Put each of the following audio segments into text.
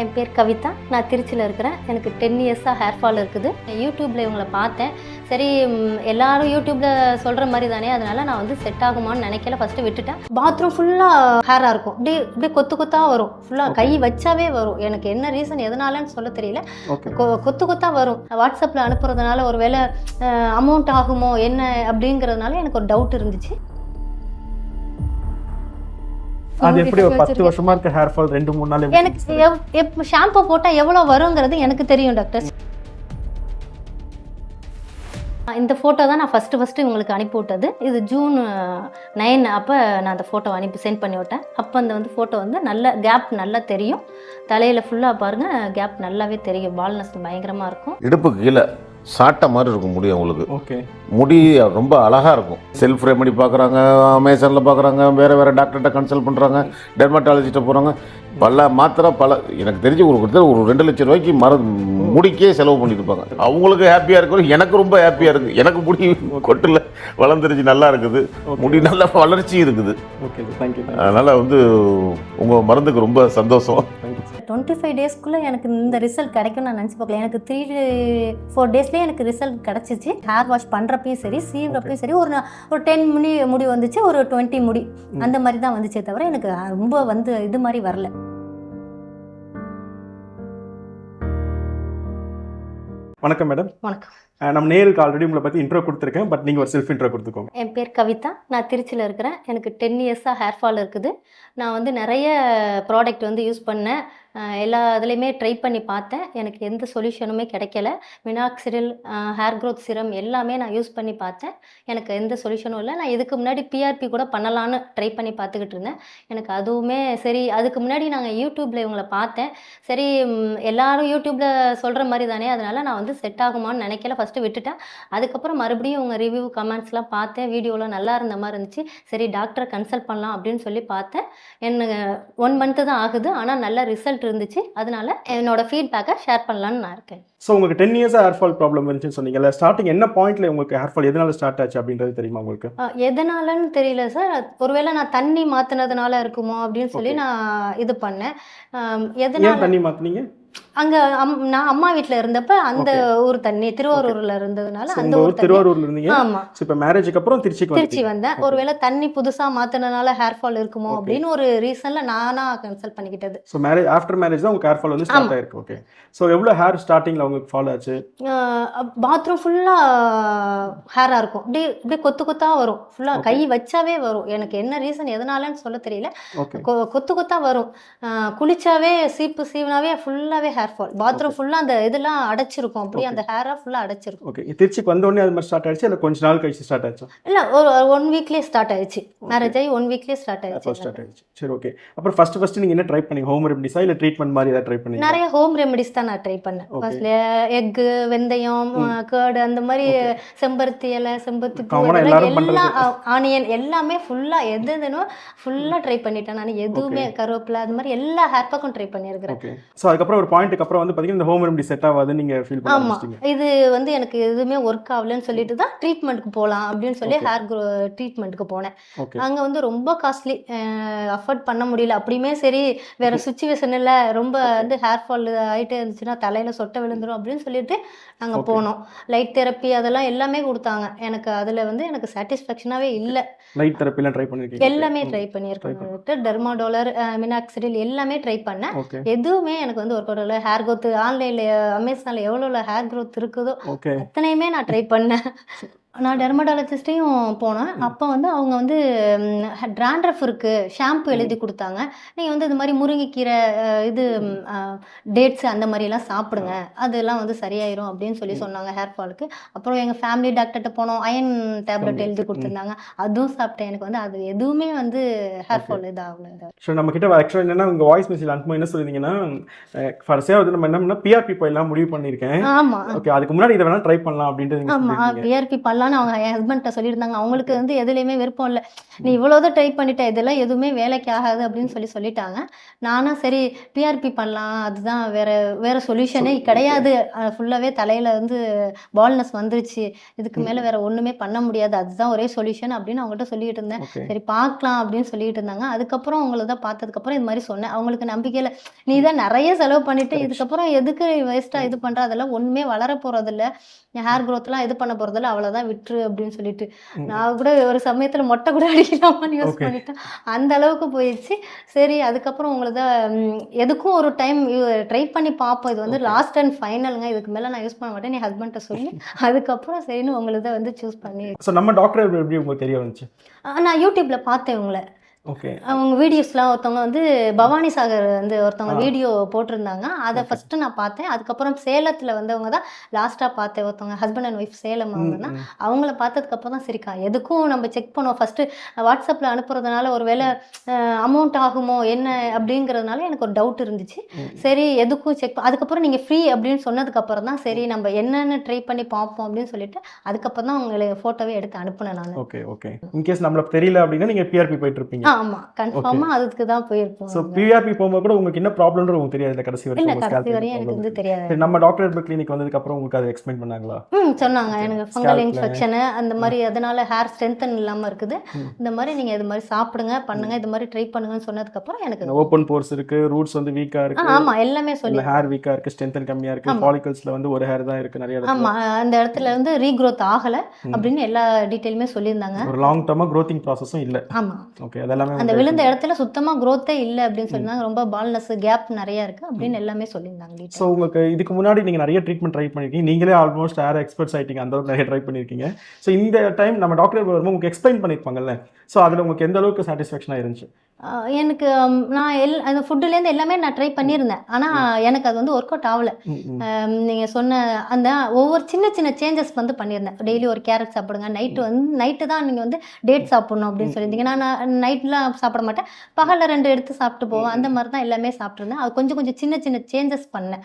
என் பேர் கவிதா. நான் திருச்சியில் இருக்கிறேன். எனக்கு டென் இயர்ஸாக ஹேர் ஃபால் இருக்குது. யூடியூப்பில் இவங்களை பார்த்தேன். சரி எல்லாரும் யூடியூப்பில் சொல்கிற மாதிரி தானே? அதனால நான் வந்து செட் ஆகுமான்னு நினைக்கல. ஃபஸ்ட்டு விட்டுட்டேன். பாத்ரூம் ஃபுல்லாக ஹேராக இருக்கும். அப்படியே அப்படியே கொத்து கொத்தாக வரும். ஃபுல்லாக கை வச்சாவே வரும். எனக்கு என்ன ரீசன் எதனாலன்னு சொல்ல தெரியல. கொத்து கொத்தா வரும். வாட்ஸ்அப்பில் அனுப்புறதுனால ஒரு வேளை அமௌண்ட் ஆகுமோ என்ன அப்படிங்கிறதுனால எனக்கு ஒரு டவுட் இருந்துச்சு. அது எப்படி ஒரு பத்து வருஷமா இருக்க ஹேர் ஃபால் ரெண்டு மூணு நாள்? எனக்கு ஷாம்பு போட்டால் எவ்வளோ வருங்கிறது எனக்கு தெரியும் டாக்டர் இந்த ஃபோட்டோ தான் நான் ஃபஸ்ட்டு ஃபஸ்ட்டு உங்களுக்கு அனுப்பி விட்டது. இது ஜூன் நைன் அப்போ நான் அந்த ஃபோட்டோ அனுப்பி சென்ட் பண்ணி விட்டேன். அப்போ அந்த வந்து ஃபோட்டோ வந்து நல்ல கேப் நல்லா தெரியும். தலையில் ஃபுல்லாக பாருங்கள் கேப் நல்லாவே தெரியும். பால்னஸ் பயங்கரமாக இருக்கும். இடுப்புக்கு கீழே சாட்டை மாதிரி இருக்கும் முடி அவங்களுக்கு. ஓகே. முடி ரொம்ப அழகாக இருக்கும். செல்ஃப் ரெமெடி பார்க்குறாங்க அமேசானில் பார்க்குறாங்க வேறு வேறு டாக்டர்கிட்ட கன்சல்ட் பண்ணுறாங்க டெர்மட்டாலஜிஸ்ட்டை போகிறாங்க பல மாத்திரை பல எனக்கு தெரிஞ்சு ஒரு கிட்டத்தட்ட ஒரு ரெண்டு லட்சம் ரூபாய்க்கு மர முடிக்கே செலவு பண்ணியிருப்பாங்க அவங்களுக்கு ஹாப்பியாக இருக்கும் எனக்கு ரொம்ப ஹாப்பியாக இருக்குது எனக்கு முடி கொட்டில் வளர்ந்துருச்சு நல்லா இருக்குது. முடி நல்ல வளர்ச்சி இருக்குது. ஓகே தேங்க்யூ அதனால் வந்து உங்கள் மருந்துக்கு ரொம்ப சந்தோஷம். டுவெண்ட்டி ஃபைவ் டேஸ்க்குள்ளே எனக்கு இந்த ரிசல்ட் கிடைக்கும் நான் நினச்சி பார்க்கல. எனக்கு த்ரீ ஃபோர் டேஸ்லேயே எனக்கு ரிசல்ட் கிடச்சிச்சு. ஹேர் வாஷ் பண்ணுறப்பையும் சரி சீவுறப்பையும் சரி ஒரு ஒரு டென் முடி முடி வந்துச்சு ஒரு டுவெண்ட்டி முடி. அந்த மாதிரி தான் வந்துச்சே தவிர எனக்கு ரொம்ப வந்து இது மாதிரி வரல. வணக்கம் மேடம். வணக்கம். நம்ம நேருக்கு ஆல்ரெடி உங்களை பற்றி இன்ட்ரோ கொடுத்துருக்கேன் பட் நீங்கள் ஒரு செல்ஃப் இன்ட்ரோ கொடுத்துக்கோங்க. என் பேர் கவிதா. நான் திருச்சியில் இருக்கிறேன். எனக்கு டென் இயர்ஸாக ஹேர் ஃபால் இருக்குது. நான் வந்து நிறைய ப்ராடக்ட் வந்து யூஸ் பண்ணேன். எல்லா இதுலேயுமே ட்ரை பண்ணி பார்த்தேன். எனக்கு எந்த சொல்யூஷனுமே கிடைக்கல. மினாக்சிடில் ஹேர் க்ரோத் சிரம் எல்லாமே நான் யூஸ் பண்ணி பார்த்தேன். எனக்கு எந்த சொல்யூஷனும் இல்லை. நான் இதுக்கு முன்னாடி பிஆர்பி கூட பண்ணலான்னு ட்ரை பண்ணி பார்த்துக்கிட்டு இருந்தேன். எனக்கு அதுவுமே சரி அதுக்கு முன்னாடி நாங்கள் யூடியூப்பில் இவங்களை பார்த்தேன். சரி எல்லாரும் யூடியூப்பில் சொல்கிற மாதிரி தானே. அதனால நான் வந்து செட் ஆகுமான்னு நினைக்கல. ஃபஸ்ட்டு விட்டுட்டேன். அதுக்கப்புறம் மறுபடியும் உங்கள் ரிவ்யூ கமெண்ட்ஸ்லாம் பார்த்தேன். வீடியோலாம் நல்லா இருந்த மாதிரி இருந்துச்சு. சரி டாக்டரை கன்சல்ட் பண்ணலாம் அப்படின்னு சொல்லி பார்த்தேன். எனக்கு ஒன் மந்த்து தான் ஆகுது. ஆனால் நல்ல ரிசல்ட் இருந்துச்சு. அதனால என்னோட ஃபீட்பேக்கை ஷேர் பண்ணலான்னு நான் இருக்கேன். ஸோ உங்களுக்கு ten years hair fall problem இருந்துச்சுன்னு சொன்னீங்கல்ல ஸ்டார்டிங் என்ன பாயிண்ட்ல உங்களுக்கு ஹேர் ஃபால் எதனால ஸ்டார்ட் ஆச்சு அப்படின்றது தெரியுமா உங்களுக்கு? எதனாலன்னு தெரியல சார் ஒருவேளை நான் தண்ணி மாற்றினதுனால இருக்குமோ அப்படின்னு சொல்லி. நான் இது பண்ணேன். எதனால தண்ணி மாத்துனீங்க? அங்கே அம் நான் அம்மா வீட்டில் இருந்தப்ப அந்த. ஊர் தண்ணி திருவாரூரில் இருந்ததுனால அந்த ஊர் திருவாரூர்ல இருந்தீங்க. ஆமாம் ஸோ இப்போ மேரேஜுக்கு அப்புறம் திருச்சிக்கு திருச்சி வந்தேன். ஒருவேளை தண்ணி புதுசா மாத்தினனால ஹேர் ஃபால் இருக்குமோ. அப்படின்னு ஒரு ரீசன்ல நானா கன்சல்ட் பண்ணிக்கிட்டது. ஸோ மேரேஜ் ஆஃப்டர் மேரேஜ் தான் உங்களுக்கு ஹேர் ஃபால் வந்து ஸ்டார்ட் ஆமா. ஆயிருக்கு. ஓகே ஸோ எவ்வளோ ஹேர் ஸ்டார்டிங்ல உங்களுக்கு ஃபால் ஆச்சு? பாத்ரூம் ஃபுல்லா ஹேரா இருக்கும். அப்படியே அப்படியே கொத்து கொத்தா வரும். ஃபுல்லா. கை வச்சாவே வரும். எனக்கு என்ன ரீசன் எதனாலன்னு சொல்ல தெரியல. கொத்து கொத்தா வரும். குளிச்சாவே சீப்பு சீவனாவே ஃபுல்லாவே ஹேர் ஃபால் பாத்ரூம் ஃபுல்லா அந்த இதெல்லாம் அடைச்சிருக்கும். அப்படியே. அந்த ஹேரா ஃபுல்லா அடைச்சிருக்கும். ஓகே திருச்சிக்கு வந்த உடனே அது மாதிரி ஸ்டார்ட் ஆயிடுச்சு? இல்லை கொஞ்ச நாள் கழிச்சு ஸ்டார்ட் ஆச்சு இல்ல ஒரு ஒன் வீக்லயே ஸ்டார்ட் ஆயிடுச்சு. மேரேஜ் ஆகி ஒன் வீக்லயே ஸ்டார்ட் ஆயிடுச்சு ஸ்டார்ட் ஆயிடுச்சு. சரி ஓகே அப்புறம் ஃபர்ஸ்ட் ஃபர்ஸ்ட் நீங்க என்ன ட்ரை பண்ணீங்க? ஹோம் ரெமடிஸா இல்லை ட்ரீட்மெண்ட் மாதிரி ஏதாவது ட்ரை பண்ணீங்க நிறைய ஹோம் ரெமெடிஸ் தான் நான் ட்ரை பண்ணேன். ஃபர்ஸ்ட்ல எக்கு வெந்தயம் கேர்டு அந்த மாதிரி செம்பருத்தி இலை செம்பருத்தி பூ. எல்லாம் ஆனியன் எல்லாமே ஃபுல்லா எது எதுனோ ஃபுல்லா ட்ரை பண்ணிட்டேன். நான் எதுவுமே கருவேப்பிலை அது மாதிரி எல்லா ஹேர் பேக்கும் ட்ரை பண்ணியிருக்கிறேன். ஸோ அதுக்கப்புறம் ஒரு பாயிண்ட்டுக்கு அப்புறம் வந்து பார்த்தீங்கன்னா இந்த ஹோம் ரெமடி செட் ஆகாதுன்னு நீங்க ஃபீல் பண்ண ஆமா. ஆரம்பிச்சிட்டீங்க. இது வந்து எனக்கு எதுவுமே ஒர்க் ஆகலன்னு சொல்லிட்டு தான் ட்ரீட்மெண்ட்டுக்கு போகலாம் அப்படின்னு சொல்லி. ஹேர் ட்ரீட்மெண்ட்டுக்கு போனேன். அங்க வந்து ரொம்ப காஸ்ட்லி அஃபோர்ட் பண்ண முடியல. அப்படியுமே சரி வேற சுச்சுவேஷன் இல்லை. ரொம்ப வந்து ஹேர் ஃபால் ஆயிட்டே இருந்துச்சுன்னா தலையில சொட்டை விழுந்துரும் அப்படின்னு சொல்லிட்டு நாங்க Okay. போனோம். லைட் தெரப்பி அதெல்லாம் எல்லாமே கொடுத்தாங்க. எனக்கு அதுல வந்து எனக்கு சாட்டிஸ்ஃபேக்ஷனாவே இல்லை. லைட் தெரப்பிலாம் ட்ரை பண்ணிருக்கீங்க எல்லாமே ட்ரை பண்ணியிருக்கேன் டெர்மாடோலர் மினாக்சிடில் எல்லாமே ட்ரை பண்ணேன். எதுவுமே எனக்கு வந்து ஒர்க் அவுட் இல்லை ஹேர் growth ஆன்லைன்ல அமேசான்ல எவ்வளோ ஹேர் growth இருக்குதோ அத்தனையுமே நான் ட்ரை பண்ணேன். நான் டெர்மடாலஜிஸ்ட்டையும் போனேன். அப்போ வந்து அவங்க வந்து ட்ராண்ட்ரஃப் இருக்கு ஷாம்பு எழுதி கொடுத்தாங்க. நீங்கள் வந்து இது மாதிரி முருங்கைக்கீரை இது டேட்ஸ் அந்த மாதிரிலாம் சாப்பிடுங்க. அதெல்லாம் வந்து சரியாயிரும் அப்படின்னு சொல்லி சொன்னாங்க ஹேர் ஃபாலுக்கு அப்புறம் எங்கள் ஃபேமிலி டாக்டர்கிட்ட போனோம். அயன் டேப்லெட் எழுதி கொடுத்துருந்தாங்க. அதுவும் சாப்பிட்டேன். எனக்கு வந்து அது எதுவுமே வந்து ஹேர் ஃபால் இதாகல. ஸோ நம்ம கிட்ட ஆக்சுவலாக என்னன்னா உங்க வாய்ஸ் மெசேஜ் அனுப்பும் என்ன சொல்லிருந்தீங்கன்னா ஃபர்ஸ்டே வந்து நம்ம என்ன பிஆர்பி போயிடலாம் முடிவு பண்ணியிருக்கேன். ஆமாம் ஓகே அதுக்கு முன்னாடி இதை வேணா ட்ரை பண்ணலாம் அப்படின்ட்டு நீங்க ஆமாம் பிஆர்பி பண்ணலாம் பண்ணலான்னு அவங்க என் ஹஸ்பண்ட்ட சொல்லியிருந்தாங்க. அவங்களுக்கு வந்து எதுலேயுமே விருப்பம் இல்லை. நீ இவ்வளோதான் ட்ரை பண்ணிட்ட இதெல்லாம் எதுவுமே வேலைக்கு ஆகாது அப்படின்னு சொல்லி சொல்லிட்டாங்க. நானும் சரி பிஆர்பி பண்ணலாம். அதுதான் வேற வேற சொல்யூஷனே கிடையாது. ஃபுல்லாகவே தலையில் வந்து பால்னஸ் வந்துருச்சு. இதுக்கு மேலே வேற ஒன்றுமே பண்ண முடியாது. அதுதான் ஒரே சொல்யூஷன் அப்படின்னு அவங்கள்ட்ட சொல்லிட்டு இருந்தேன். சரி பார்க்கலாம் அப்படின்னு சொல்லிட்டு இருந்தாங்க. அதுக்கப்புறம் அவங்கள தான் பார்த்ததுக்கப்புறம் இது மாதிரி சொன்னேன். அவங்களுக்கு நம்பிக்கையில் நீ தான் நிறைய செலவு பண்ணிட்டு இதுக்கப்புறம் எதுக்கு வேஸ்ட்டாக இது பண்ணுற அதெல்லாம் ஒன்றுமே வளர போகிறதில்ல ஹேர் க்ரோத்லாம் இது பண்ண போகிறதில்ல அவ்வளோதான் விட்டுரு அப்படின்னு சொல்லிட்டு. நான் கூட ஒரு சமயத்தில் மொட்டை கூட அடிக்கலாமான்னு யூஸ். பண்ணிட்டேன். அந்த அளவுக்கு போயிடுச்சு. சரி அதுக்கப்புறம் உங்களை தான் எதுக்கும் ஒரு டைம் ட்ரை பண்ணி பார்ப்போம். இது வந்து. லாஸ்ட் அண்ட் ஃபைனலுங்க இதுக்கு மேலே நான் யூஸ் பண்ண மாட்டேன். நீ ஹஸ்பண்ட்டை சொல்லி. அதுக்கப்புறம் சரின்னு உங்களுக்கு தான் வந்து சூஸ் பண்ணி ஸோ நம்ம டாக்டர் எப்படி உங்களுக்கு தெரிய வந்துச்சு? நான் யூடியூப்ல பார்த்தேன் உங்களை. அவங்க வீடியோஸ்லாம் ஒருத்தவங்க வந்து பவானி சாகர் வந்து ஒருத்தவங்க. வீடியோ போட்டிருந்தாங்க. அதை. ஃபர்ஸ்ட் நான் பார்த்தேன். அதுக்கப்புறம் சேலத்தில் வந்தவங்க தான் லாஸ்ட்டாக பார்த்தேன் ஒருத்தவங்க ஹஸ்பண்ட் அண்ட் ஒய்ஃப் சேலம் அவங்க தான் அவங்கள பார்த்ததுக்கப்புறம் தான் சரிக்கா. எதுக்கும் நம்ம செக் பண்ணுவோம். ஃபஸ்ட்டு வாட்ஸ்அப்பில் அனுப்புறதுனால ஒரு வேளை அமௌண்ட் ஆகுமோ என்ன அப்படிங்கிறதுனால எனக்கு ஒரு டவுட் இருந்துச்சு. சரி எதுக்கும் செக் அதுக்கப்புறம் நீங்கள் ஃப்ரீ அப்படின்னு சொன்னதுக்கப்புறம் தான் சரி நம்ம என்னென்னு ட்ரை பண்ணி பார்ப்போம் அப்படின்னு சொல்லிட்டு அதுக்கப்புறம் தான் உங்களுக்கு ஃபோட்டோவே எடுத்து அனுப்புனேன் நான். ஓகே ஓகே இன்கேஸ் நம்மளுக்கு தெரியல அப்படின்னா நீங்க பிஆர்பி போயிட்டு இருப்பீங்க. ஆமாம் கன்ஃபார்மாக அதுக்கு தான் போயிருப்போம். ஸோ பிஆர்பி போகும்போது கூட உங்களுக்கு என்ன ப்ராப்ளம்னு உங்களுக்கு தெரியாது கடைசி வரைக்கும் கடைசி வரையும் எனக்கு. வந்து தெரியாது. நம்ம டாக்டர் கிளினிக் வந்ததுக்கு அப்புறம் உங்களுக்கு அதை எக்ஸ்பிளைன் பண்ணாங்களா? ம் சொன்னாங்க. எனக்கு ஃபங்கல் இன்ஃபெக்ஷனு அந்த மாதிரி அதனால ஹேர் ஸ்ட்ரென்தன் இல்லாமல் இருக்குது. இந்த மாதிரி நீங்கள் இது மாதிரி சாப்பிடுங்க பண்ணுங்க இது மாதிரி ட்ரை பண்ணுங்கன்னு சொன்னதுக்கப்புறம் எனக்கு ஓப்பன் போர்ஸ் இருக்கு ரூட்ஸ் வந்து வீக்கா இருக்கு. ஆமாம் எல்லாமே சொல்லி ஹேர் வீக்கா இருக்கு ஸ்ட்ரென்த் கம்மியா இருக்கு. ஆமா. ஃபாலிகல்ஸ்ல வந்து ஒரு ஹேர் தான் இருக்கு நிறைய ஆமாம் அந்த இடத்துல வந்து ரீக்ரோத் ஆகலை. அப்படின்னு எல்லா டீட்டெயிலுமே சொல்லியிருந்தாங்க. ஒரு லாங் டர்மா க்ரோத்திங் ப்ராசஸும் இல்ல. ஆமாம் ஓகே அதெல்லாமே அந்த வந்து விழுந்த இடத்துல சுத்தமாக க்ரோத்தே இல்லை அப்படின்னு சொல்லியிருந்தாங்க. ரொம்ப பால்னஸ் கேப் நிறைய இருக்குது அப்படின்னு எல்லாமே சொல்லியிருந்தாங்க ஸோ உங்களுக்கு இதுக்கு முன்னாடி நீங்கள் நிறைய ட்ரீட்மெண்ட் ட்ரை பண்ணியிருக்கீங்க நீங்களே ஆல்மோஸ்ட் ஹேர் எக்ஸ்பர்ட்ஸ் ஆயிட்டீங்க. அந்த அளவுக்கு நிறைய ட்ரை பண்ணியிருக்கீங்க ஸோ இந்த டைம் நம்ம டாக்டர் வரும்போது உங்களுக்கு எக்ஸ்பிளைன் பண்ணியிருப்பாங்கல்ல ஸோ அதில் உங்களுக்கு எந்த அளவுக்கு சாட்டிஸ்ஃபேக்ஷனாக இருந்துச்சு எனக்கு நான் எல் அந்த ஃபுட்டுலேருந்து எல்லாமே நான் ட்ரை பண்ணியிருந்தேன். ஆனால் எனக்கு அது வந்து ஒர்க் அவுட் ஆகலை. நீங்கள் சொன்ன அந்த ஒவ்வொரு சின்ன சின்ன சேஞ்சஸ் வந்து பண்ணியிருந்தேன். டெய்லி ஒரு கேரட் சாப்பிடுங்க நைட்டு வந்து நைட்டு தான் நீங்கள் வந்து டேட் சாப்பிடணும் அப்படின்னு சொல்லியிருந்தீங்க. நான் நைட்லாம் சாப்பிட மாட்டேன். பகலில் ரெண்டு எடுத்து சாப்பிட்டு போவேன். அந்த மாதிரி தான் எல்லாமே சாப்பிட்ருந்தேன் அது கொஞ்சம் கொஞ்சம் சின்ன சின்ன சேஞ்சஸ் பண்ணேன்.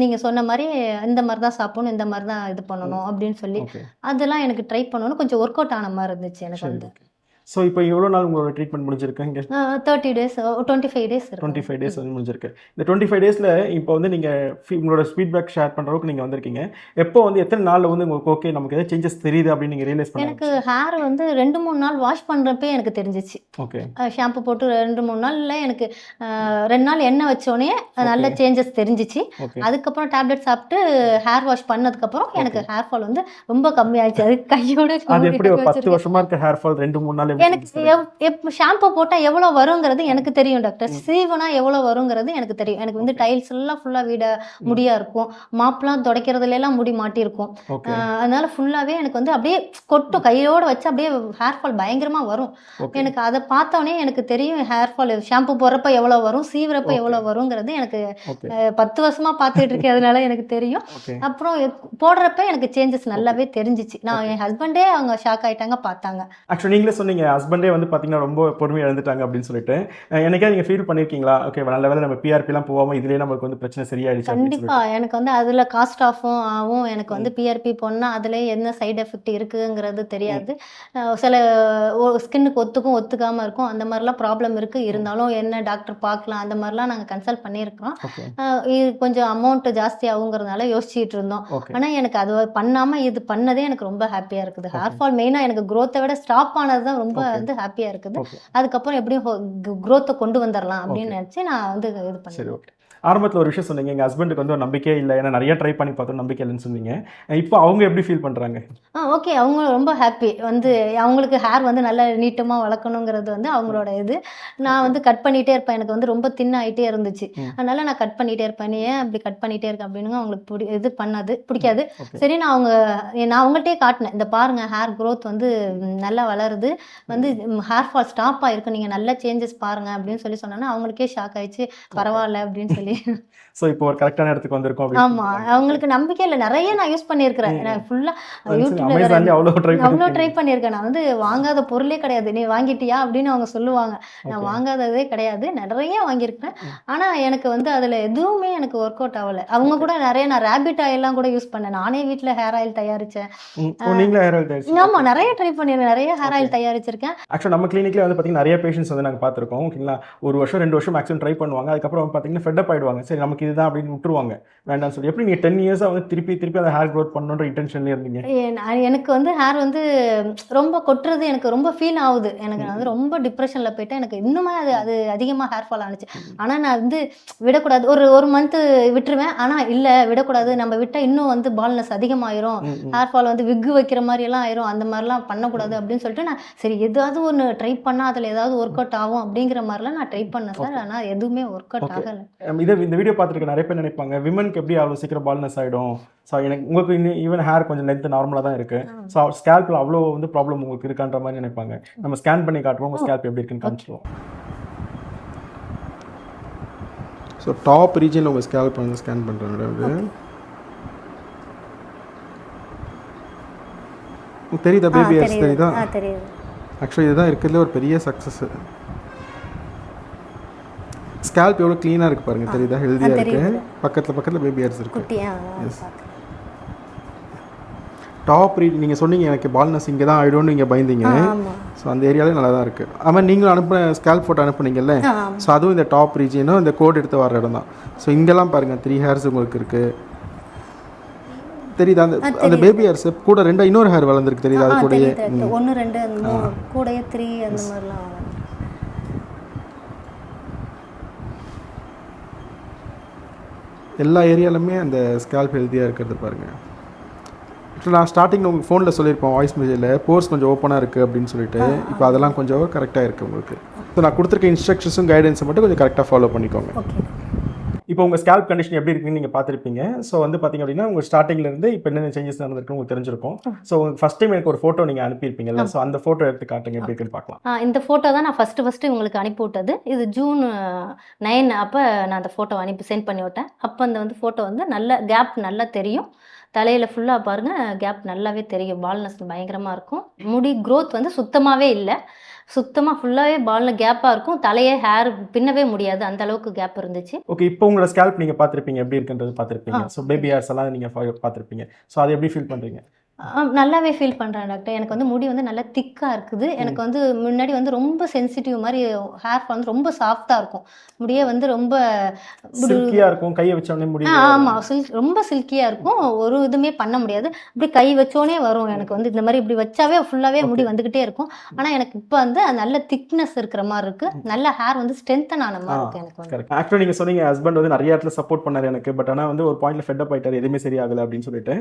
நீங்கள் சொன்ன மாதிரி இந்த மாதிரி தான் சாப்பிடணும் இந்த மாதிரி தான் இது பண்ணணும் அப்படின்னு சொல்லி அதெல்லாம் எனக்கு ட்ரை பண்ணணும் கொஞ்சம் ஒர்க் அவுட் ஆன மாதிரி இருந்துச்சு எனக்கு வந்து. ஸோ இப்போ எவ்வளோ நாள் உங்களோட ட்ரீட்மெண்ட் முடிஞ்சிருக்கு? இங்கே thirty days twenty five days twenty five days வந்து முடிஞ்சிருக்கு. இந்த டுவெண்ட்டி ஃபைவ் டேஸில் இப்போ வந்து நீங்கள் உங்களோட ஃபீட்பேக் ஷேர் பண்ணுற அளவுக்கு நீங்கள் வந்திருக்கீங்க. எப்போ வந்து எத்தனை நாளில் வந்து உங்களுக்கு ஓகே நமக்கு எதாவது சேஞ்சஸ் தெரியுது அப்படின்னு நீங்கள் ரியலைஸ் பண்ண எனக்கு ஹேர் வந்து ரெண்டு மூணு நாள் வாஷ் பண்ணுறப்பே எனக்கு தெரிஞ்சிச்சு. ஓகே ஷாம்பு போட்டு ரெண்டு மூணு நாளில் எனக்கு ரெண்டு நாள் எண்ணெய் வச்சோடனே நல்ல சேஞ்சஸ் தெரிஞ்சிச்சு. அதுக்கப்புறம் டேப்லெட் சாப்பிட்டு ஹேர் வாஷ் பண்ணதுக்கப்புறம் எனக்கு ஹேர் ஃபால் வந்து ரொம்ப கம்மியாயிடுச்சு. அது கையோட அது எப்படி பத்து வச்சிருக்கேன். வருஷமா இருக்க ஹேர் ஃபால் ரெண்டு மூணு நாள் எனக்கு ஷாம்பு போட்டால் எவ்வளோ வருங்கிறது எனக்கு தெரியும் டாக்டர் சீவனா எவ்வளோ வருங்கிறது எனக்கு தெரியும். எனக்கு வந்து டைல்ஸ் எல்லாம் ஃபுல்லாக வீட முடியா இருக்கும். மாப்லாம் துடைக்கிறதுல எல்லாம் முடி மாட்டியிருக்கும். அதனால ஃபுல்லாகவே எனக்கு வந்து அப்படியே கொட்டும் கையோட வச்சு அப்படியே ஹேர் ஃபால் பயங்கரமாக வரும். எனக்கு அதை பார்த்தோன்னே எனக்கு தெரியும் ஹேர் ஃபால் ஷாம்பு போடுறப்ப எவ்வளோ வரும் சீவுறப்ப. எவ்வளோ வருங்கிறது எனக்கு பத்து வருஷமா பார்த்துட்டு இருக்கேன். அதனால எனக்கு தெரியும். அப்புறம் போடுறப்ப எனக்கு சேஞ்சஸ் நல்லாவே தெரிஞ்சிச்சு. நான் என் ஹஸ்பண்டே அவங்க ஷாக் ஆயிட்டாங்க பார்த்தாங்க. ஆக்சுவலி நீங்களே சொன்னீங்க ஹஸ்பண்டே வந்து பார்த்தீங்கன்னா ரொம்ப பொறுமையாக இழந்துட்டாங்க அப்படின்னு சொல்லிட்டு. அஹ் என்னைக்கா நீங்கள் ஃபீல் பண்ணியிருக்கீங்களா ஓகே நல்ல வேலை நம்ம பிஆர்பிலாம் போகாமல் இதுலேயே நமக்கு வந்து பிரச்சனை சரியாயிடுச்சு அப்படின்னு கண்டிப்பா. எனக்கு வந்து அதுல காஸ்ட் ஆஃபும் ஆகும் எனக்கு வந்து பிஆர்பி போனா அதுல என்ன சைடு எஃபெக்ட் இருக்குங்கிறது தெரியாது. சில ஸ்கின்னுக்கு ஒத்துக்கும் ஒத்துக்காம இருக்கும். அந்த மாதிரிலாம் ப்ராப்ளம் இருக்கு. இருந்தாலும் என்ன டாக்டர் பார்க்கலாம். அந்த மாதிரிலாம் நாங்க கன்சல்ட் அஹ் இது கொஞ்சம் அமௌண்ட் ஜாஸ்தி ஆகுங்கிறதுனால யோசிச்சுட்டு இருந்தோம். ஓகே ஆனா எனக்கு அது பண்ணாம இது பண்ணதே எனக்கு ரொம்ப ஹாப்பியா இருக்குது. ஹேர் ஃபால் மெயினா எனக்கு growth-அ விட ஸ்டாப் ஆனது தான் ரொம்ப Okay. வந்து ஹாப்பியா இருக்குது. அதுக்கப்புறம் எப்படியும் growth-அ கொண்டு வந்துடலாம் அப்படின்னு நினைச்சு நான் வந்து இது பண்ணேன் ஆரம்பத்தில் ஒரு விஷயம் சொன்னீங்க எங்கள் ஹஸ்பண்டுக்கு வந்து ஒரு நம்பிக்கையே இல்லை. ஏன்னா நிறைய ட்ரை பண்ணி பார்த்தோம் நம்பிக்கை இல்லைன்னு சொன்னீங்க. இப்போ அவங்க எப்படி ஃபீல் பண்ணுறாங்க ஆ ஓகே அவங்க ரொம்ப ஹாப்பி வந்து அவங்களுக்கு ஹேர் வந்து நல்லா நீட்டமாக வளர்க்கணுங்கிறது வந்து அவங்களோட இது. நான் வந்து கட் பண்ணிகிட்டே இருப்பேன். எனக்கு வந்து ரொம்ப தின் ஆகிட்டே இருந்துச்சு. அதனால நான் கட் பண்ணிகிட்டே இருப்பேன். ஏன் அப்படி கட் பண்ணிகிட்டே இருக்கேன் அப்படின்னு அவங்களுக்கு பிடி இது பண்ணாது. பிடிக்காது. சரி நான் அவங்க நான் அவங்கள்ட்டே காட்டினேன். இந்த பாருங்க ஹேர் growth வந்து நல்லா வளருது. வந்து ஹேர் ஃபால் ஸ்டாப் ஆயிருக்கு. நீங்கள் நல்ல சேஞ்சஸ் பாருங்க அப்படின்னு சொல்லி சொன்னோன்னா அவங்களுக்கே ஷாக் ஆயிடுச்சு. பரவாயில்ல அப்படின்னு சொல்லி. ஸோ இப்போ ஒரு கரெக்டான இடத்துக்கு வந்திருக்கோம் ஆமா. அவங்களுக்கு நம்பிக்கை இல்லை. நிறைய நான் யூஸ் பண்ணியிருக்கிறேன். நான் ஃபுல்லா அமேசான்ல யூடியூப்ல அவ்வளோ ட்ரை அவ்வளோ ட்ரை பண்ணியிருக்கேன். நான் வந்து வாங்காத பொருளே கிடையாது. நீ வாங்கிட்டியா அப்படின்னு அவங்க சொல்லுவாங்க. நான் வாங்காததே கிடையாது. நிறைய வாங்கியிருக்கேன் ஆனா எனக்கு வந்து அதுல எதுவுமே எனக்கு ஒர்க் அவுட் ஆகல. அவங்க கூட நிறைய நான் ரேபிட் ஆயில்லாம் கூட யூஸ் பண்ணேன். நானே வீட்ல ஹேர் ஆயில் தயாரிச்சேன். நீங்களே ஹேர் ஆயில் ஆமா நிறைய ட்ரை பண்ணிருக்கேன் நிறைய ஹேர் ஆயில் தயாரிச்சிருக்கேன். ஆக்சுவலாக நம்ம கிளினிக்ல வந்து பார்த்தீங்கன்னா நிறைய பேஷண்ட்ஸ் வந்து நாங்கள் பார்த்துருக்கோம். ஓகேங்களா? ஒரு வருஷம் ரெண்டு வருஷம் மேக்ஸிமம் ட்ரை பண்ணுவாங்க. அதுக்கப்புறம் பார்த்தீங்கன்னா ஃபெட்டப் ஆயிடுவாங்க சரி நமக்கு இதுதான் அப்படின்னு விட்டுருவாங்க. வேண்டாம்னு சொல்லி. எப்படி நீங்கள் டென் இயர்ஸாக வந்து திருப்பி திருப்பி அந்த ஹேர் க்ரோத் பண்ணணுன்ற இன்டென்ஷன்லேயே இருந்தீங்க? எனக்கு வந்து ஹேர் வந்து ரொம்ப கொட்டுறது எனக்கு ரொம்ப ஃபீல் ஆகுது. எனக்கு நான் வந்து ரொம்ப டிப்ரெஷன்ல போயிட்டேன். எனக்கு இன்னுமே அது அது அதிகமாக ஹேர் ஃபால் ஆனிச்சு. ஆனா நான் வந்து விடக்கூடாது. ஒரு ஒரு மந்த்து விட்டுருவேன். ஆனா இல்ல விடக்கூடாது. நம்ம விட்டா இன்னும் வந்து பால்னஸ் அதிகமாயிரும். ஹேர் ஃபால் வந்து விக்கு வைக்கிற மாதிரி எல்லாம் ஆயிரும். அந்த மாதிரிலாம் பண்ணக்கூடாது அப்படின்னு சொல்லிட்டு நான் சரி ஏதாவது ஒன்று ட்ரை பண்ணா அதுல ஏதாவது ஒர்க் அவுட் ஆகும் அப்படிங்கிற மாதிரிலாம் நான் ட்ரை பண்ணேன் சார். ஆனா எதுவுமே ஒர்க் அவுட். ஆகல. இதை இந்த வீடியோ பார்த்துருக்க நிறைய பேர் நினைப்பாங்க விமனுக்கு எப்படி அவ்வளோ சீக்கிரம் பால்னஸ் ஆகிடும் ஸோ எனக்கு உங்களுக்கு இன்னும் ஈவன் ஹேர் கொஞ்சம் லென்த் நார்மலாக தான் இருக்கு. ஸோ ஸ்கேல்பில் அவ்வளோ வந்து ப்ராப்ளம் உங்களுக்கு இருக்கான்ற மாதிரி நினைப்பாங்க. நம்ம ஸ்கேன் பண்ணி காட்டுவோம் உங்கள் ஸ்கேல்ப் எப்படி இருக்குன்னு காமிச்சிடுவோம் ஸோ டாப் ரீஜனில் உங்கள் ஸ்கேல்ப் வந்து. ஸ்கேன் பண்ணுறேன் அது தெரியுதா. பேபி ஹேர்ஸ் தெரியுது. ஆக்சுவலி இதுதான் இருக்கிறதுல ஒரு பெரிய சக்ஸஸ் ஸ்கேல்ப் எவ்வளோ க்ளீனாக இருக்கு பாருங்க. தெரியுதா? ஹெல்தியாக இருக்கு. தெரியுது. பக்கத்தில் பக்கத்தில் பேபி ஹேர்ஸ் இருக்கு. குட்டியா டாப் ரீட் நீங்கள் சொன்னீங்க எனக்கு பால்னஸ் இங்கே தான் ஆயிடும்னு நீங்கள் பயந்தீங்க. ஸோ அந்த ஏரியாலே நல்லா தான் இருக்குது ஆமாம் நீங்களும் அனுப்புன ஸ்கேல்ப் ஃபோட்டோ அனுப்புனீங்கல்ல? ஸோ அதுவும் இந்த டாப் ரீஜனும் இந்த கோட் எடுத்து வர இடம் தான். ஸோ இங்கெல்லாம் பாருங்கள் த்ரீ ஹேர்ஸ் உங்களுக்கு இருக்குது தெரியுதா? அந்த அந்த பேபி ஹேர்ஸ் கூட ரெண்டு இன்னொரு ஹேர் வளர்ந்துருக்கு தெரியுதா? அது கூடயே ஒன்று ரெண்டு கூடயே த்ரீ அந்த மாதிரிலாம் வரும். எல்லா ஏரியாலுமே அந்த ஸ்கேல்ப் ஹெல்த்தியாக இருக்கிறது பாருங்கள் ஆக்சுவலாக நான் ஸ்டார்டிங் உங்களுக்கு ஃபோனில் சொல்லியிருப்போம் வாய்ஸ் மெசேஜில் போர்ஸ் கொஞ்சம் ஓப்பனாக இருக்குது அப்படின்னு சொல்லிட்டு. இப்போ அதெல்லாம் கொஞ்சம் கரெக்டாக இருக்குது உங்களுக்கு. ஸோ நான் கொடுத்துருக்க இன்ஸ்ட்ரக்ஷன்ஸும் கைடன்ஸை மட்டும் கொஞ்சம் கரெக்டாக ஃபாலோ பண்ணிக்கோங்க. ஓகே இப்போ உங்கள் ஸ்கேல்ப் கண்டிஷன் எப்படி இருக்குன்னு நீங்கள் பார்த்துருப்பீங்க. ஸோ வந்து பார்த்தீங்க அப்படின்னா உங்கள் ஸ்டார்டிங்ல இருந்து இப்போ என்னென்ன சேஞ்சஸ் நடந்திருக்கு உங்களுக்கு தெரிஞ்சிருக்கும். ஸோ உங்களுக்கு ஃபஸ்ட் டைம் எனக்கு ஒரு ஃபோட்டோ நீங்கள் அனுப்பியிருப்பீங்கல்ல ஸோ அந்த ஃபோட்டோ எடுத்து காட்டுங்க எப்படி இருக்குன்னு பார்க்கலாம். இந்த ஃபோட்டோ தான் நான் ஃபஸ்ட்டு ஃபஸ்ட்டு உங்களுக்கு அனுப்பி விட்டது இது ஜூன் நைன் அப்போ நான் அந்த ஃபோட்டோ அனுப்பி சென்ட் பண்ணி விட்டேன். அப்போ அந்த வந்து ஃபோட்டோ வந்து நல்ல கேப் நல்லா தெரியும். தலையில் ஃபுல்லாக பாருங்கள் கேப் நல்லாவே தெரியும். பால்னஸ் பயங்கரமாக இருக்கும். முடி growth வந்து சுத்தமாகவே இல்லை. சுத்தமாக ஃபுல்லாகவே பாலில் கேப்பாக இருக்கும். தலையே ஹேர் பின்னவே முடியாது. அந்த அளவுக்கு கேப் இருந்துச்சு. ஓகே இப்போ உங்களோட ஸ்கேல்ப் நீங்கள் பார்த்துருப்பீங்க. எப்படி இருக்குன்றது பார்த்துருப்பீங்க. ஸோ பேபி ஹேர்ஸ் எல்லாம் நீங்கள் பார்த்துருப்பீங்க. ஸோ அதை எப்படி ஃபீல் பண்ணுறீங்க நல்லாவே ஃபீல் பண்ணுறேன் டாக்டர் எனக்கு வந்து முடி வந்து நல்லா திக்காக இருக்குது. எனக்கு வந்து முன்னாடி வந்து ரொம்ப சென்சிட்டிவ் மாதிரி ஹேர் ஃபால் வந்து ரொம்ப சாஃப்டாக இருக்கும். முடியே வந்து ரொம்ப சில்கியாக இருக்கும் கையை வச்ச உடனே ஆ, முடியும் ஆமா சில்க் ரொம்ப சில்கியா இருக்கும். ஒரு இதுவுமே பண்ண முடியாது. இப்படி கை வச்சோனே வரும். எனக்கு வந்து இந்த மாதிரி இப்படி வச்சாவே ஃபுல்லாவே முடி வந்துகிட்டே இருக்கும். ஆனா எனக்கு இப்போ வந்து அது நல்ல திக்னஸ் இருக்கிற மாதிரி இருக்கு. நல்ல ஹேர் வந்து ஸ்ட்ரென்தன் ஆன மாதிரி இருக்கு எனக்கு வந்து. கரெக்ட் ஆக்சுவலி நீங்கள் சொன்னீங்க ஹஸ்பண்ட் வந்து நிறைய இடத்துல சப்போர்ட் பண்ணாரு எனக்கு. பட் ஆனால் வந்து ஒரு பாயிண்ட்ல ஃபெட் அப் ஆயிட்டாரு. எதுவுமே சரியாகல அப்படின்னு சொல்லிட்டு.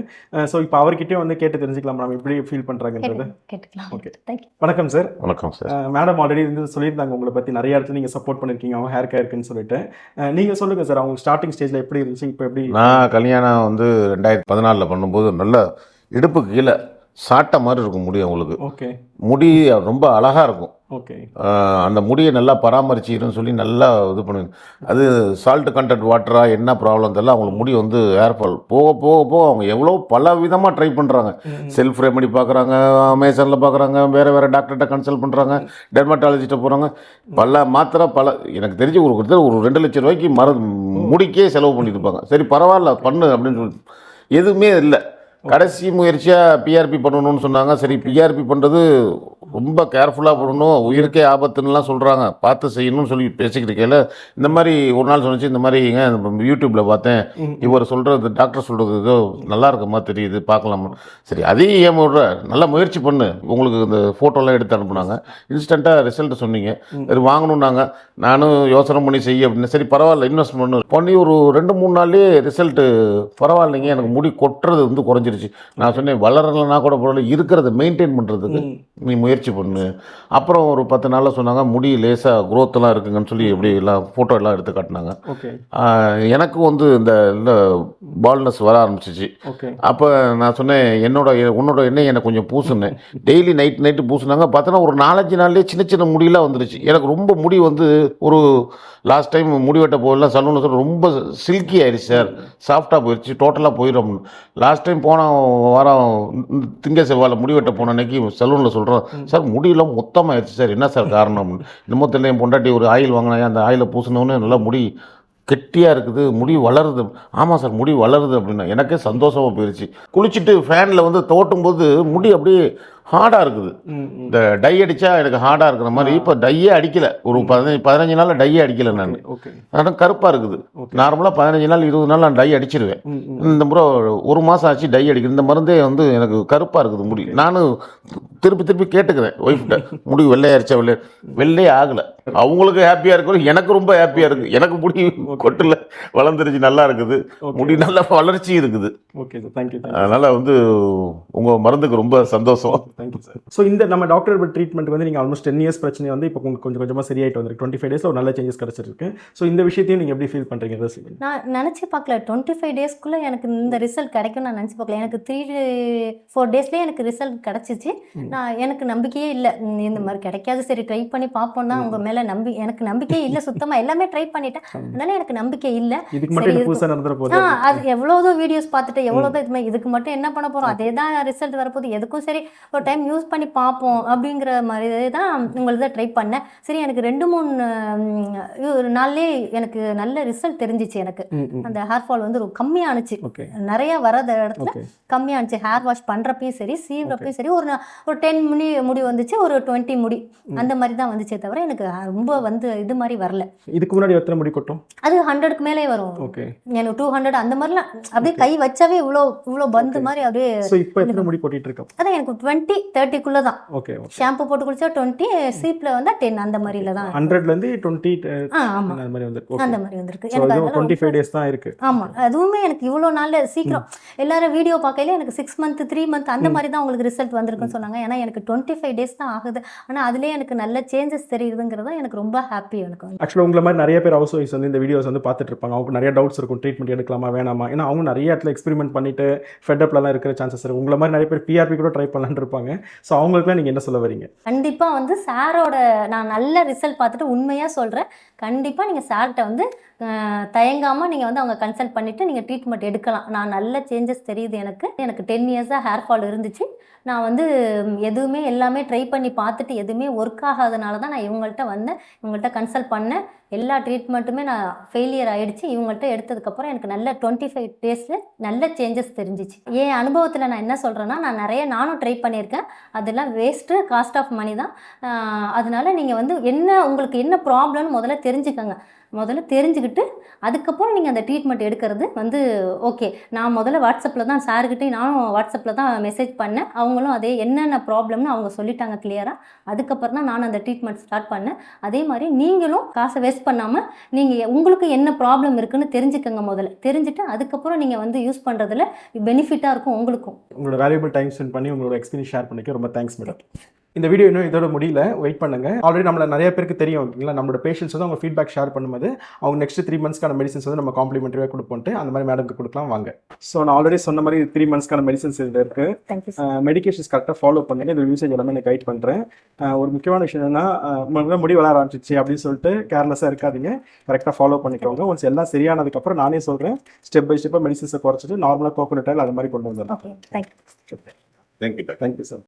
ஸோ இப்போ அவர்கிட்டயே வந்து கேட்டு தெரிஞ்சுக்கலாம்? நம்ம எப்படி ஃபீல் பண்ணுறாங்கன்றது கேட்டுக்கலாம். தேங்க்யூ வணக்கம் சார் வணக்கம் சார் மேடம் ஆல்ரெடி வந்து சொல்லியிருந்தாங்க உங்களை பற்றி நிறைய இடத்துல நீங்கள் சப்போர்ட் பண்ணியிருக்கீங்க அவங்க ஹேர் கேர் இருக்குன்னு சொல்லிட்டு. நீங்கள் சொல்லுங்கள் சார் அவங்க ஸ்டார்டிங் ஸ்டேஜில் எப்படி இருந்துச்சு? இப்போ எப்படி நான் கல்யாணம் வந்து ரெண்டாயிரத்தி பதினாலில் பண்ணும்போது நல்ல இடுப்புக்கு கீழே சாட்டை மாதிரி இருக்கும் முடி அவங்களுக்கு. ஓகே முடி ரொம்ப அழகாக இருக்கும். ஓகே. அந்த முடியை நல்லா பராமரிச்சிருன்னு சொல்லி நல்லா இது பண்ணு அது சால்ட் கண்டென்ட் வாட்டரா என்ன ப்ராப்ளம் தெரியல அவங்களுக்கு முடி வந்து ஏர் ஃபால் போக போக போக அவங்க எவ்வளோ பல விதமாக ட்ரை பண்ணுறாங்க செல்ஃப் ரெமெடி பார்க்குறாங்க அமேசானில் பார்க்குறாங்க வேறு வேறு டாக்டர்கிட்ட கன்சல்ட் பண்ணுறாங்க டெர்மட்டாலஜிஸ்ட்டை போகிறாங்க பல மாத்திரை பல எனக்கு தெரிஞ்சு ஒரு கிட்டத்தட்ட ஒரு ரெண்டு லட்சம் ரூபாய்க்கு மரு முடிக்கே செலவு பண்ணிட்டு இருப்பாங்க சரி பரவாயில்ல பண்ணு அப்படின்னு சொல்லி. எதுவுமே இல்லை. கடைசி முயற்சியாக பிஆர்பி பண்ணணும்னு சொன்னாங்க. சரி பிஆர்பி பண்ணுறது ரொம்ப கேர்ஃபுல்லாக பண்ணணும் உயிருக்கே ஆபத்துன்னுலாம் சொல்கிறாங்க பார்த்து செய்யணும்னு சொல்லி பேசிக்கிட்டு இருக்கையில இந்த மாதிரி ஒரு நாள் சொன்னிச்சு இந்த மாதிரிங்க யூடியூப்பில் பார்த்தேன். இவர் சொல்கிறது டாக்டர் சொல்கிறது ஏதோ நல்லா இருக்க மாதிரி தெரியுது பார்க்கலாமா? சரி அதையும் ஏன் விடுற நல்ல முயற்சி பண்ணு. உங்களுக்கு இந்த ஃபோட்டோலாம் எடுத்து அனுப்புனாங்க. இன்ஸ்டண்ட்டாக ரிசல்ட் சொன்னீங்க. சரி வாங்கணுன்னாங்க நானும் யோசனை பண்ணி செய்ய அப்படின்னு. சரி பரவாயில்ல இன்வெஸ்ட் பண்ணு. பண்ணி ஒரு ரெண்டு மூணு நாள்லேயே ரிசல்ட்டு பரவாயில்லைங்க. எனக்கு முடி கொட்டுறது வந்து குறைஞ்சிருச்சு. நான் சொன்னேன் வளரலைன்னா கூட பரவாயில்ல இருக்கிறத மெயின்டைன் பண்ணுறதுக்கு நீ முயற்சி முயற்சி பண்ணு. அப்புறம் ஒரு பத்து நாளில் சொன்னாங்க முடி லேசாக க்ரோத்தெல்லாம் இருக்குங்கன்னு சொல்லி எப்படி எல்லாம் ஃபோட்டோ எல்லாம் எடுத்து காட்டினாங்க. எனக்கும் வந்து இந்த இல்லை பால்னஸ் வர ஆரம்பிச்சிச்சு. அப்போ நான் சொன்னேன் என்னோட உன்னோட எண்ணெய் எனக்கு கொஞ்சம் பூசுனேன். டெய்லி நைட் நைட்டு பூசுனாங்க. பார்த்தோன்னா ஒரு நாலஞ்சு நாள்லேயே சின்ன சின்ன முடியெல்லாம் வந்துருச்சு. எனக்கு ரொம்ப முடி வந்து ஒரு லாஸ்ட் டைம் முடி வெட்ட போகலாம் சலூனில் சொல்ல ரொம்ப சில்கி ஆயிடுச்சு சார். சாஃப்டாக போயிடுச்சு டோட்டலாக போயிடும் லாஸ்ட் டைம் போன வாரம் இந்த திங்க செவ்வாயில் முடி வெட்ட போன அன்னைக்கு சலூனில் சொல்கிறோம் சார் முடியெல்லாம் மொத்தமாக ஆயிடுச்சு சார். என்ன சார் காரணம்? இன்னமும் தெரியல என் பொண்டாட்டி ஒரு ஆயில் வாங்கினேன் அந்த ஆயிலை பூசினோன்னு நல்லா முடி கெட்டியாக இருக்குது முடி வளருது. ஆமாம் சார் முடி வளருது அப்படின்னா. எனக்கே சந்தோஷமாக போயிடுச்சு குளிச்சுட்டு ஃபேனில் வந்து தோட்டும் போது முடி அப்படியே ஹார்டாக இருக்குது. இந்த டை அடித்தா எனக்கு ஹார்டாக இருக்கிற மாதிரி. இப்போ டையே அடிக்கல. ஒரு பதினஞ்சு பதினஞ்சு நாளில் டையே அடிக்கல நான். ஆனால் கருப்பாக இருக்குது. நார்மலாக பதினஞ்சு நாள் இருபது நாள் நான் டை அடிச்சிருவேன். இந்த முறை ஒரு மாதம் ஆச்சு டை அடிக்குது இந்த மருந்தே வந்து எனக்கு கருப்பாக இருக்குது முடி. நானும் திருப்பி திருப்பி கேட்டுக்கிறேன் ஒய்ஃப்ட்ட. முடி வெள்ளையாயிருச்சா வெள்ளை. வெள்ளையே ஆகலை. அவங்களுக்கு ஹாப்பியாக இருக்கும் எனக்கு ரொம்ப ஹாப்பியாக இருக்குது. எனக்கு முடி கொட்டில் வளர்ந்துருச்சு நல்லா இருக்குது. முடி நல்ல வளர்ச்சி இருக்குது. ஓகே சார் தேங்க்யூ அதனால் வந்து உங்கள் மருந்துக்கு ரொம்ப சந்தோஷம். தேங்க்யூ சார் ஸோ இந்த நம்ம டாக்டர் ட்ரீட்மெண்ட் வந்து நீங்கள் ஆல்மோஸ்ட் டென் இயர்ஸ் பிரச்சனை வந்து இப்போ கொஞ்சம் கொஞ்சம் கொஞ்சமாக சரியாயிட்டு வந்திருக்கு. டுவெண்ட்டி ஃபைவ் டேஸில் ஒரு நல்ல சேஞ்சஸ் கிடச்சிருக்கு. ஸோ இந்த விஷயத்தையும் நீங்கள் எப்படி ஃபீல் பண்ணுறீங்க நான் நினச்சி பார்க்கல. டுவெண்ட்டி ஃபைவ் டேஸ்க்குள்ளே எனக்கு இந்த ரிசல்ட் கிடைக்கும் நான் நினச்சி பார்க்கல. எனக்கு த்ரீ ஃபோர் டேஸ்லேயே எனக்கு ரிசல்ட் கிடச்சிச்சு. நான் எனக்கு நம்பிக்கையே இல்லை. இந்த மாதிரி கிடைக்காது. சரி ட்ரை பண்ணி பார்ப்போம் தான். உங்கள் மேலே நம்பி எனக்கு நம்பிக்கையே இல்லை. சுத்தமாக எல்லாமே ட்ரை பண்ணிட்டேன். அதனால எனக்கு நம்பிக்கை இல்லை. அது எவ்வளோதோ வீடியோஸ் பார்த்துட்டு எவ்வளோதோ இது மாதிரி இதுக்கு மட்டும் என்ன பண்ண போகிறோம் அதே தான் ரிசல்ட் வரப்போகுது. எதுக்கும் சரி ஒரு டைம் யூஸ் பண்ணி பார்ப்போம் அப்படிங்கிற மாதிரி தான் உங்களது ட்ரை பண்ணேன். சரி எனக்கு ரெண்டு மூணு ஒரு நாள்லேயே எனக்கு நல்ல ரிசல்ட் தெரிஞ்சிச்சு எனக்கு. அந்த ஹேர் ஃபால் வந்து கம்மியானுச்சு. நிறைய வரத இடத்துல கம்மியானுச்சு. ஹேர் வாஷ் பண்ணுறப்பையும் சரி சீவுறப்பையும் சரி ஒரு ஒரு டென் முடி முடி வந்துச்சு ஒரு டுவெண்ட்டி முடி. அந்த மாதிரி தான் வந்துச்சே தவிர எனக்கு ரொம்ப வந்து இது மாதிரி வரல. இதுக்கு முன்னாடி எத்தனை முடி கொட்டும்? அது ஹண்ட்ரடுக்கு மேலே வரும். ஓகே எனக்கு டூ ஹண்ட்ரட் அந்த மாதிரிலாம் அப்படியே கை வச்சாவே இவ்வளோ இவ்வளோ பந்து மாதிரி அப்படியே ஸோ இப்போ எத்தனை முடி கொட்டிட்டு இருக்கோம்? அதான் எனக்கு டுவெண்ட்டி தேர்ட்டிக்குள்ளே தான் ஓகே ஷாம்பு போட்டு குளிச்சா டுவெண்ட்டி சீப்பில் வந்தால் டென் அந்த மாதிரில தான். ஹண்ட்ரட்லேருந்து டுவெண்ட்டி ஆமாம் அந்த மாதிரி வந்து அந்த மாதிரி வந்திருக்கு. எனக்கு டுவெண்ட்டி ஃபைவ் டேஸ் தான் இருக்குது ஆமாம் அதுவுமே எனக்கு இவ்வளோ நாளில் சீக்கிரம். எல்லாரும் வீடியோ பார்க்கையில எனக்கு சிக்ஸ் மந்த் த்ரீ மந்த் அந்த மாதிரி தான் உங்களுக்கு ரிசல்ட் வந்திருக்குன்னு சொன்னாங்க. ஏன்னா எனக்கு டுவெண்ட்டி ஃபைவ் டேஸ் தான் ஆகுது. ஆனால் அதுலேயே எனக்கு நல்ல சேஞ்சஸ் தெரியுதுங்கிறது தான் எனக்கு ரொம்ப ஹாப்பி எனக்கு ஆக்சுவலாக உங்களை மாதிரி நிறைய பேர் ஹவுஸ் ஒய்ஃப்ஸ் வந்து இந்த வீடியோஸ் வந்து பார்த்துட்டு இருப்பாங்க. அவங்க நிறைய டவுட்ஸ் இருக்கும். ட்ரீட்மெண்ட் எடுக்கலாமா வேணாமா? ஏன்னா அவங்க நிறைய இடத்துல எக்ஸ்பெரிமெண்ட் பண்ணிட்டு ஃபெட்டப்லாம் இருக்கிற சான்சஸ் இருக்கு. உங்களை மாதிரி நிறைய பேர் பிஆர்பி கூட ட்ரை பண்ணலான்னு இருப்பாங்க. ஸோ அவங்களுக்குலாம் நீங்கள் என்ன சொல்ல வரீங்க? கண்டிப்பாக வந்து சாரோட நான் நல்ல ரிசல்ட் பார்த்துட்டு உண்மையாக சொல்கிறேன் கண்டிப்பாக நீங்கள் சார்கிட்ட வந்து தயங்காமல் நீங்கள் வந்து அவங்க கன்சல்ட் பண்ணிவிட்டு நீங்கள் ட்ரீட்மெண்ட் எடுக்கலாம். நான் நல்ல சேஞ்சஸ் தெரியுது எனக்கு. எனக்கு டென் இயர்ஸாக ஹேர் ஃபால் இருந்துச்சு. நான் வந்து எதுவுமே எல்லாமே ட்ரை பண்ணி பார்த்துட்டு எதுவுமே ஒர்க் ஆகாதனால தான் நான் இவங்கள்ட்ட வந்தேன். இவங்கள்ட்ட கன்சல்ட் பண்ணேன். எல்லா ட்ரீட்மெண்ட்டுமே நான் ஃபெயிலியர் ஆகிடுச்சு இவங்கள்ட்ட எடுத்ததுக்கப்புறம் எனக்கு நல்ல டுவெண்ட்டி ஃபைவ் டேஸில் நல்ல சேஞ்சஸ் தெரிஞ்சிச்சு. என் அனுபவத்தில் நான் என்ன சொல்கிறேன்னா நான் நிறைய நானும் ட்ரை பண்ணியிருக்கேன். அதெல்லாம் வேஸ்ட்டு காஸ்ட் ஆஃப் மணி தான். அதனால் அதனால நீங்கள் வந்து என்ன உங்களுக்கு என்ன ப்ராப்ளம்னு முதல்ல தெரிஞ்சுக்கோங்க. முதல்ல தெரிஞ்சுக்கிட்டு அதுக்கப்புறம் நீங்கள் அந்த ட்ரீட்மெண்ட் எடுக்கிறது வந்து ஓகே நான் முதல்ல வாட்ஸ்அப்பில் தான் சாருக்கிட்டே நானும் வாட்ஸ்அப்பில் தான் மெசேஜ் பண்ணேன். அவங்களும் அதே என்னென்ன ப்ராப்ளம்னு அவங்க சொல்லிட்டாங்க கிளியராக அதுக்கப்புறம் தான் நான் அந்த ட்ரீட்மெண்ட் ஸ்டார்ட் பண்ணேன். அதே மாதிரி நீங்களும் காசை வேஸ்ட் பண்ணாமல் நீங்கள் உங்களுக்கு என்ன ப்ராப்ளம் இருக்குன்னு தெரிஞ்சுக்கோங்க முதல்ல. தெரிஞ்சுட்டு அதுக்கப்புறம் நீங்கள் வந்து யூஸ் பண்ணுறதுல பெனிஃபிட்டாக இருக்கும் உங்களுக்கும். உங்களோட வேல்யூபிள் டைம் ஸ்பெண்ட் பண்ணி உங்களோட எக்ஸ்பீரியன்ஸ் ஷேர் பண்ணிக்க ரொம்ப தேங்க்ஸ் மேடம் இந்த வீடியோ இன்னும் இதோட முடியல. வெயிட் பண்ணுங்க. ஆல்ரெடி நம்மள நிறைய பேருக்கு தெரியும் ஓகேங்களா? நம்மளோட பேஷண்ட்ஸ் வந்து அவங்க ஃபீட்பேக் ஷேர் பண்ணும்போது அவங்க நெக்ஸ்ட் த்ரீ மந்த்ஸ்க்கான மெடிசன்ஸ் வந்து நம்ம காம்ப்ளிமெண்ட்ரியாக கொடுப்போம்ட்டு அந்த மாதிரி மேடம்க்கு கொடுக்கலாம் வாங்க. ஸோ நான் ஆல்ரெடி சொன்ன மாதிரி த்ரீ மந்த்ஸ்க்கான மெடிசன்ஸ் இதில் இருக்கு. மெடிகேஷன்ஸ் கரெக்டாக ஃபாலோ பண்ணுங்க. இந்த யூசேஜ் எல்லாமே நான் கைட் பண்ணுறேன் ஒரு முக்கியமான விஷயம் என்னன்னா முடி வளர ஆரம்பிச்சிச்சு அப்படின்னு சொல்லிட்டு கேர்லெஸ்ஸாக இருக்காதீங்க. கரெக்டாக ஃபாலோ பண்ணிக்கோங்க. ஒன்ஸ் எல்லாம் சரியானதுக்கப்புறம் நானே சொல்கிறேன் ஸ்டெப் பை ஸ்டெப்பாக மெடிசன்ஸை குறைச்சிட்டு நார்மலாக கோகோனட் ஆயில் அது மாதிரி கொண்டு வந்துடலாம். Thank you thank you sir